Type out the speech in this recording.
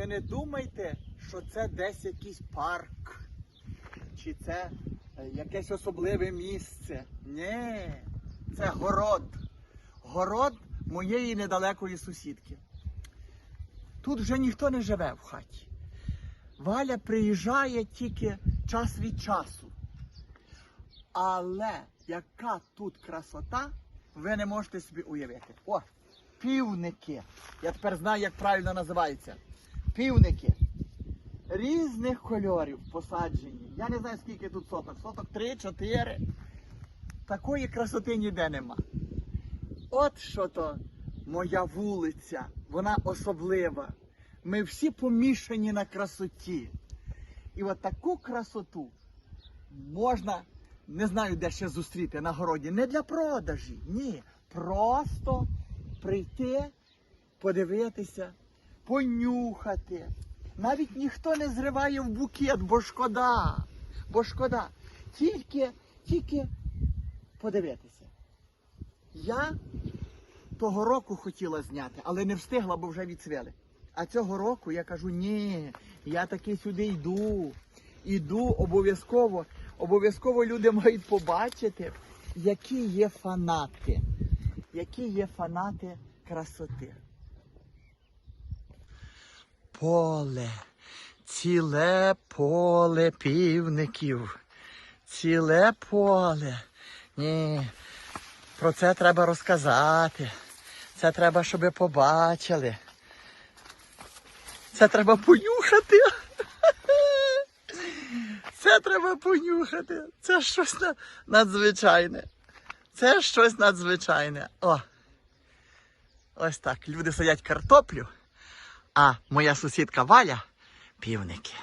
ви не думайте, що це десь якийсь парк, чи це е, якесь особливе місце. Ні, це город. Город моєї недалекої сусідки. Тут вже ніхто не живе в хаті. Валя приїжджає тільки час від часу. Але яка тут красота, ви не можете собі уявити. О, півники. Я тепер знаю, як правильно називаються. Півники. Різних кольорів посаджені. Я не знаю, скільки тут соток. Соток 3-4. Такої красоти ніде нема. От що то моя вулиця. Вона особлива. Ми всі помішані на красоті. І от таку красоту можна, не знаю, де ще зустріти на городі. Не для продажі, ні. Просто прийти, подивитися, понюхати. Навіть ніхто не зриває в букет, бо шкода. Бо шкода. Тільки, тільки подивитися. Я того року хотіла зняти, але не встигла, бо вже відцвели. А цього року я кажу, ні, я таки сюди йду. Іду обов'язково. Обов'язково люди мають побачити, які є фанати. Які є фанати красоти. Поле, ціле поле півників. Ціле поле. Ні, про це треба розказати. Це треба, щоб побачили. Це треба понюхати. Це треба понюхати. Це щось надзвичайне. Це щось надзвичайне. О. Ось так. Люди садять картоплю, а моя сусідка Валя півники.